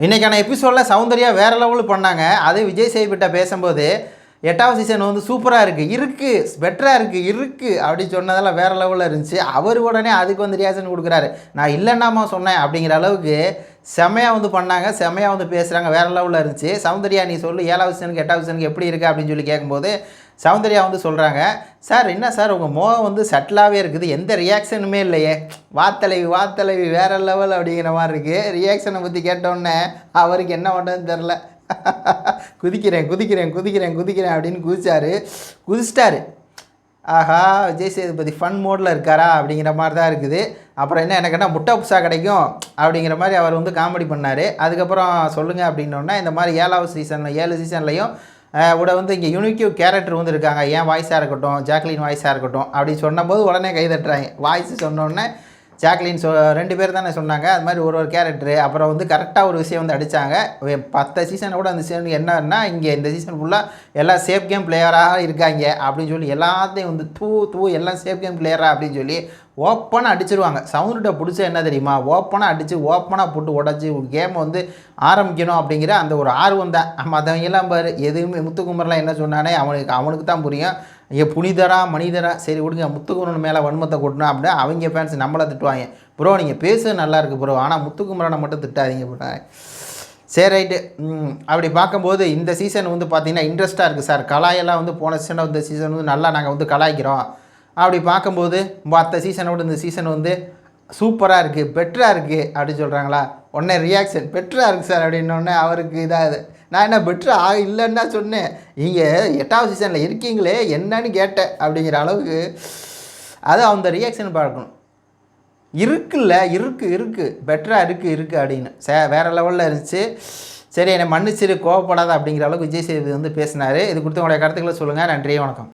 இன்றைக்கான எபிசோடில் சௌந்தர்யா வேறு லெவலில் பண்ணாங்க அது விஜய் சேவிட்ட பேசும்போது எட்டாவது சீசன் வந்து சூப்பராக இருக்குது இருக்குது பெட்டராக இருக்குது இருக்குது அப்படி சொன்னதெல்லாம் வேறு லெவலில் இருந்துச்சு. அவர் உடனே அதுக்கு வந்து ரியாக்ஷன் கொடுக்குறாரு. நான் இல்லைன்னாமா சொன்னேன் அப்படிங்கிற அளவுக்கு செமையாக வந்து பண்ணாங்க. செமையாக வந்து பேசுகிறாங்க வேறு லெவலில் இருந்துச்சு. சௌந்தர்யா நீ சொல்லு ஏழாவது சீசனுக்கு எட்டாவது சீசனுக்கு எப்படி இருக்குது அப்படின்னு சொல்லி கேட்கும்போது சௌந்தர்யா வந்து சொல்கிறாங்க சார் என்ன சார்? உங்கள் முகம் வந்து செட்டிலாகவே இருக்குது. எந்த ரியாக்ஷனுமே இல்லையே. வாத்தலைவி வாத்தலைவி வேறு லெவல் அப்படிங்கிற மாதிரி இருக்குது ரியாக்ஷனை பற்றி கேட்டோன்னே அவருக்கு என்ன பண்ணுறதுன்னு தெரில குதிக்கிறேன் குதிக்கிறேன் குதிக்கிறேன் குதிக்கிறேன் அப்படின்னு குதிச்சாரு. குதிச்சிட்டாரு. ஆஹா விஜய் சேதுபதி ஃபன் மோடில் இருக்காரா அப்படிங்கிற மாதிரி தான் இருக்குது. அப்புறம் என்ன எனக்கு என்ன முட்டை புதுசாக கிடைக்கும் அப்படிங்கிற மாதிரி அவர் வந்து காமெடி பண்ணார். அதுக்கப்புறம் சொல்லுங்கள் அப்படின்னோடனே இந்த மாதிரி ஏழாவது சீசனில் ஏழு சீசன்லையும் கூட வந்து இங்கே யூனிக்யூ கேரக்டர் வந்து இருக்காங்க. ஏன் வாய்ஸாக இருக்கட்டும் ஜாக்லின் வாய்ஸாக இருக்கட்டும் அப்படி சொன்னபோது உடனே கை தட்டுறாங்க. வாய்ஸ் சொன்னோடனே ஜாக்லின் சொ ரெண்டு பேர் தானே சொன்னாங்க. அது மாதிரி ஒரு ஒரு கேரக்டரு. அப்புறம் வந்து கரெக்டாக ஒரு விஷயம் வந்து அடித்தாங்க பத்து சீசனை கூட அந்த சீசன் என்னன்னா இங்கே இந்த சீசன் ஃபுல்லாக எல்லாம் சேஃப் கேம் பிளேயராக இருக்காங்க அப்படின்னு சொல்லி எல்லாத்தையும் வந்து தூ தூ எல்லாம் சேஃப் கேம் பிளேயராக அப்படின்னு சொல்லி ஓப்பனாக அடிச்சிருவாங்க. சவுண்டுகிட்ட பிடிச்ச என்ன தெரியுமா? ஓப்பனாக அடித்து ஓப்பனாக போட்டு உடச்சி கேமை வந்து ஆரம்பிக்கணும் அப்படிங்கிற அந்த ஒரு ஆர்வம் தான். மற்றவங்கெல்லாம் பாரு எதுவுமே முத்துக்குமரெலாம் என்ன சொன்னானே அவனுக்கு அவனுக்கு தான் புரியும். இங்கே புனிதரா மனிதரா சரி விடுங்க முத்துக்குமரன் மேலே வன்மத்தை கொட்டினா அப்படின்னா அவங்க ஃபேன்ஸ் நம்மளை திட்டுவாங்க. ப்ரோ நீங்கள் பேச நல்லா இருக்குது ப்ரோ ஆனால் முத்துக்குமரனை மட்டும் திட்டாதீங்க ப்ரோ சரி ரைட்டு அப்படி பார்க்கும்போது இந்த சீசன் வந்து பார்த்திங்கன்னா இன்ட்ரெஸ்ட்டாக இருக்குது சார் கலாயெல்லாம் வந்து போன சீசனை இந்த சீசன் வந்து நல்லா நாங்கள் வந்து கலாய்க்கிறோம். அப்படி பார்க்கும்போது மற்ற சீசனை விட இந்த சீசன் வந்து சூப்பராக இருக்குது பெட்டராக இருக்குது அப்படின்னு சொல்கிறாங்களா உடனே ரியாக்ஷன் பெட்டராக இருக்குது சார் அப்படின்னோடனே அவருக்கு இதாகுது. நான் என்ன பெட்ரு ஆ இல்லைன்னா சொன்னேன். நீங்கள் எட்டாவது சீசனில் இருக்கீங்களே என்னன்னு கேட்டேன் அப்படிங்கிற அளவுக்கு அது அந்த ரியாக்ஷன் பார்க்கணும். இருக்குல்ல இருக்குது இருக்குது பெட்டராக இருக்குது இருக்குது அப்படின்னு. சே வேறு லெவலில் இருந்துச்சு. சரி என்னை மன்னிச்சிரு கோவப்படாத அப்படிங்கிற அளவுக்கு விஜய் சேதுபதி வந்து பேசினார். இது கொடுத்து உங்களுடைய கருத்துக்களை சொல்லுங்கள் நன்றி வணக்கம்.